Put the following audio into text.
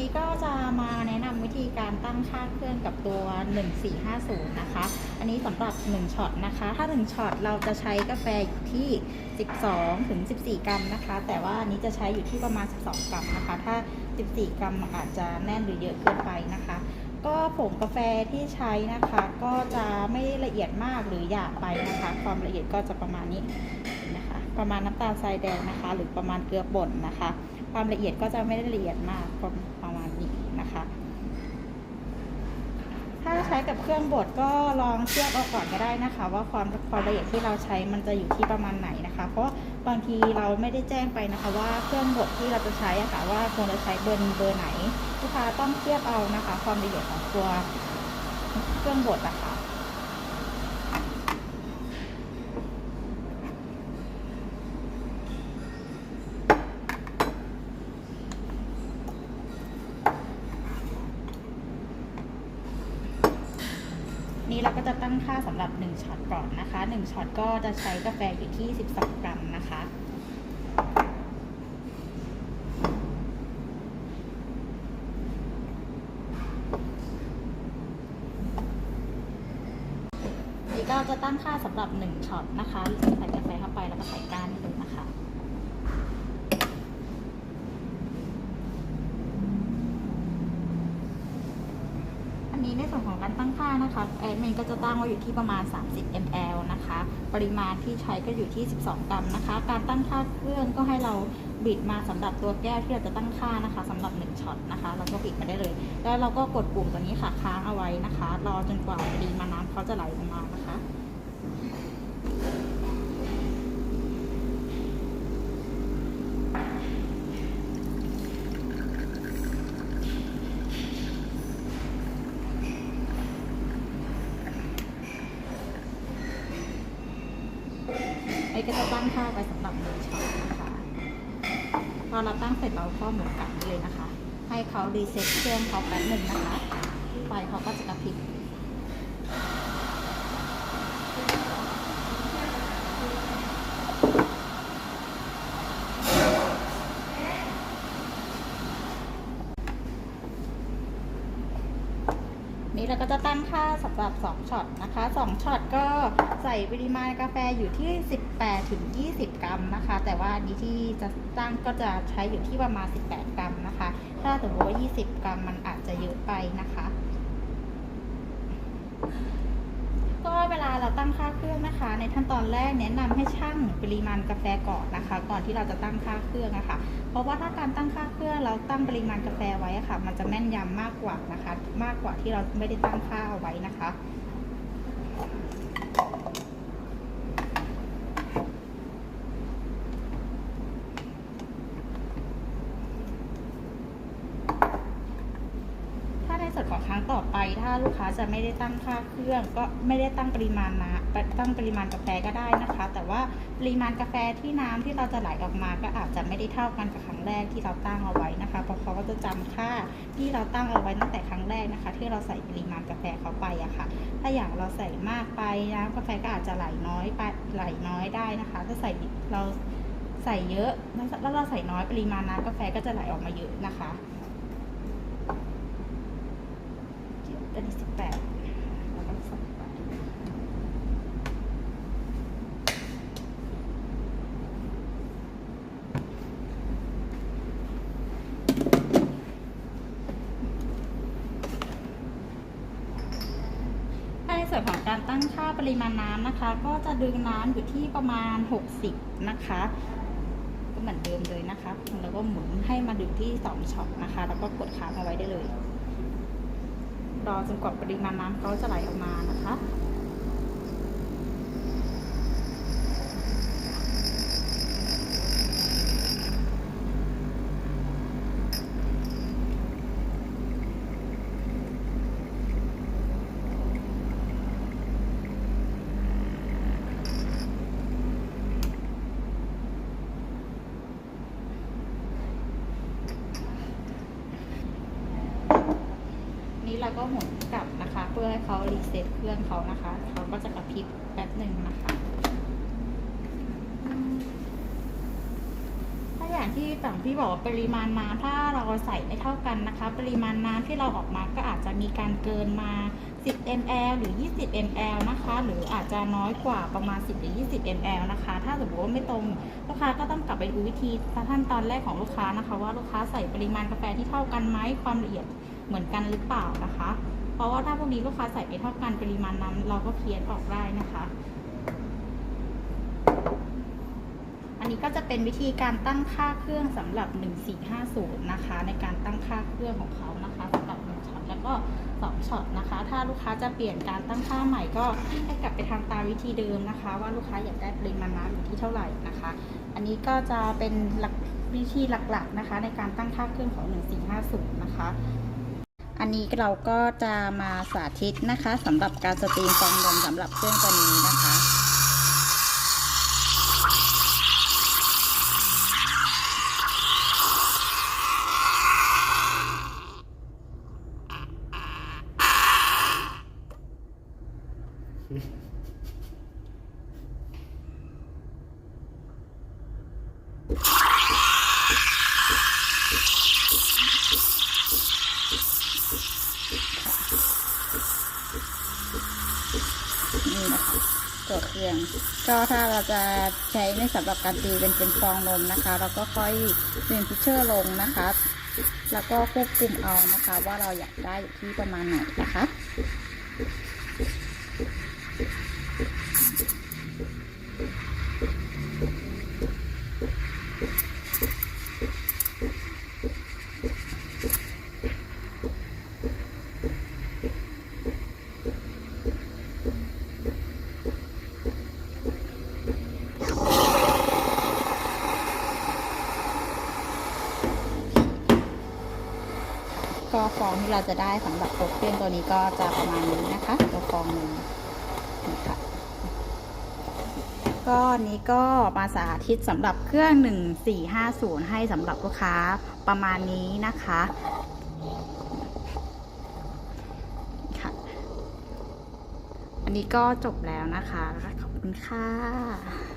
นี้ก็จะมาแนะนำวิธีการตั้งค่าเครื่องกับตัว 1450 นะคะ อันนี้สำหรับ 1ช็อตนะคะ ถ้า 1ช็อตเราจะใช้กาแฟอยู่ที่ 12 ถึง 14 กรัมนะคะ แต่ว่าอันนี้จะใช้อยู่ที่ประมาณ 12 กรัมนะคะ ถ้า 14 กรัมอาจจะแน่นหรือเยอะเกินไปนะคะ ก็ผงกาแฟที่ใช้นะคะ ก็จะไม่ละเอียดมากหรือหยาบไปนะคะ ความละเอียดก็จะประมาณนี้นะคะ ประมาณน้ำตาลทรายแดงนะคะ หรือประมาณเกลือป่นนะคะ ความละเอียดก็จะไม่ได้ละเอียดมากประประมาณนี้นะคะ ถ้าใช้กับเครื่องบดก็ลองเทียบเอาก่อนก็ได้นะคะ ว่าความความละเอียดที่เราใช้มันจะอยู่ที่ประมาณไหนนะคะ เพราะบางทีเราไม่ได้แจ้งไปนะคะ ว่าเครื่องบดที่เราจะใช้อะค่ะว่าควรจะใช้เบอร์เบอร์ไหนลูกค้าต้องเทียบเอานะคะ ความละเอียดของตัวเครื่องบดอะคะ่ะ ตั้งค่าสำหรับ 1ช็อตก่อนนะคะ 1ช็อตก็จะใช้กาแฟอยู่ที่ 12 กรัมนะคะนี่ก็จะตั้งค่าสำหรับ 1ช็อตนะคะใส่กาแฟเข้าไปแล้วก็ใส่ก้านให้ดูนะคะ อันนี้ในส่วน ของกางค่านะคะแอดมินก็จะตั้งไว้อยู่ที่ประมาณ 30 ml นะคะ ปริมาณที่ใช้ก็อยู่ที่ 12 กรัมนะคะ การตั้งค่าเครื่องก็ให้เราบิดมาสำหรับตัวแก้วที่เราจะตั้งค่านะคะสำหรับ 1ช็อตนะคะ เราก็บิดมาได้เลย แล้วเราก็กดปุ่มตัวนี้ค่ะค้างเอาไว้นะคะ รอจนกว่าปริมาณน้ำเขาจะไหลลงมานะคะ ไอ้ก็จะตั้งค่าไว้สำหรับหนึ่งช็อตนะคะพอเราตั้งเสร็จเราก็หมุนกลับเลยนะคะ ให้เขารีเซ็ตเครื่องเขาแป๊บหนึ่งนะคะไฟเขาก็จะกระพริบ นี้เราก็จะตั้งค่าสำหรับ 2ช็อตนะคะ 2ช็อตก็ใส่ปริมาณกาแฟอยู่ที่ 18ถึง20 กรัมนะคะ แต่ว่านี้ที่จะตั้งก็จะใช้อยู่ที่ประมาณ 18 กรัมนะคะ ถ้าสมมติว่า 20 กรัมมันอาจจะเยอะไปนะคะ ก็เวลาเราตั้งค่าเครื่องนะคะ ในขั้นตอนแรกแนะนำให้ชั่งปริมาณกาแฟก่อนนะคะ ก่อนที่เราจะตั้งค่าเครื่องอะค่ะเพราะว่าถ้าการตั้งค่าเครื่องเราตั้งปริมาณกาแฟไว้อะค่ะ มันจะแม่นยามากกว่านะคะ มากกว่าที่เราไม่ได้ตั้งค่าเอาไว้นะคะ ของครั้งต่อไป ถ้าลูกค้าจะไม่ได้ตั้งค่าเครื่อง ก็ไม่ได้ตั้งปริมาณนะตั้งปริมาณกาแฟก็ได้นะคะ แต่ว่าปริมาณกาแฟที่น้ำที่เราจะไหลออกมาก็อาจจะไม่ได้เท่ากันกับครั้งแรกที่เราตั้งเอาไว้นะคะ เพราะเขาก็จะจำค่าที่เราตั้งเอาไว้ตั้งแต่ครั้งแรกนะคะ ที่เราใส่ปริมาณกาแฟเข้าไปอะค่ะ ถ้าอย่างเราใส่มากไปน้ำกาแฟก็อาจจะไหลน้อยไปไหลน้อยได้นะคะถ้าใส่เราใส่เยอะแล้วเราใส่น้อยปริมาณน้ำกาแฟก็จะไหลออกมาเยอะนะคะ ตัวนี้สิบแปดแล้วก็สองไปถ้าในส่วนของการตั้งค่าปริมาณน้ำนะคะ ก็จะดึงน้ำอยู่ที่ประมาณ 60 นะคะก็เหมือนเดิมเลยนะคะ แล้วก็หมุนให้มาดึงที่ 2ช็อตนะคะ แล้วก็กดค้างเอาไว้ได้เลย รอจนกว่าปริมาณน้ำเขาจะไหลออกมานะคะ ก็หมุนกลับนะคะ เพื่อให้เขารีเซ็ตเครื่องเขานะคะเขาก็จะกระพริบแป๊บหนึ่งนะคะ ถ้าอย่างที่ต่างที่บอกว่าปริมาณน้ำถ้าเราใส่ไม่เท่ากันนะคะ ปริมาณน้ำที่เราออกมาก็อาจจะมีการเกินมา 10 ml หรือ 20 ml นะคะ หรืออาจจะน้อยกว่าประมาณ 10 หรือ 20 ml นะคะ ถ้าสมมติว่าไม่ตรงลูกค้าก็ต้องกลับไปดูวิธีขั้นตอนแรกของลูกค้านะคะ ว่าลูกค้าใส่ปริมาณกาแฟที่เท่ากันไหมความละเอียด เหมือนกันหรือเปล่านะคะ เพราะว่าถ้าพวกนี้ลูกค้าใส่ไม่เท่ากันปริมาณน้ำเราก็เพี้ยนออกได้นะคะ อันนี้ก็จะเป็นวิธีการตั้งค่าเครื่องสำหรับ 1450 นะคะ ในการตั้งค่าเครื่องของเขานะคะสำหรับ1ช็อตแล้วก็2ช็อตนะคะ ถ้าลูกค้าจะเปลี่ยนการตั้งค่าใหม่ก็ให้กลับไปทำตามวิธีเดิมนะคะ ว่าลูกค้าอยากได้ปริมาณน้ำอยู่ที่เท่าไหร่นะคะ อันนี้ก็จะเป็นหลักวิธีหลักๆนะคะ ในการตั้งค่าเครื่องของ 1450 นะคะ อันนี้เราก็จะมาสาธิตนะคะสำหรับการสตรีมฟองนมสำหรับเครื่องตัวนี้นะคะ ตัวเครื่อง ก็ถ้าเราจะใช้ในสำหรับการตีเป็นเป็นฟองนมนะคะ เราก็ค่อยเปลี่ยนพิเชอร์ลงนะคะ แล้วก็ควบคุมเอานะคะ ว่าเราอยากได้อยู่ที่ประมาณไหนนะคะ ก็ฟองที่เราจะได้สำหรับตัวเครื่องตัวนี้ก็จะประมาณนี้นะคะตัวฟองหนึ่งนะคะก็นนี้ก็มาสาธิตสำหรับเครื่อง 1450 ให้สำหรับลูกค้าประมาณนี้นะคะค่ะอันนี้ก็จบแล้วนะคะ ขอบคุณค่ะ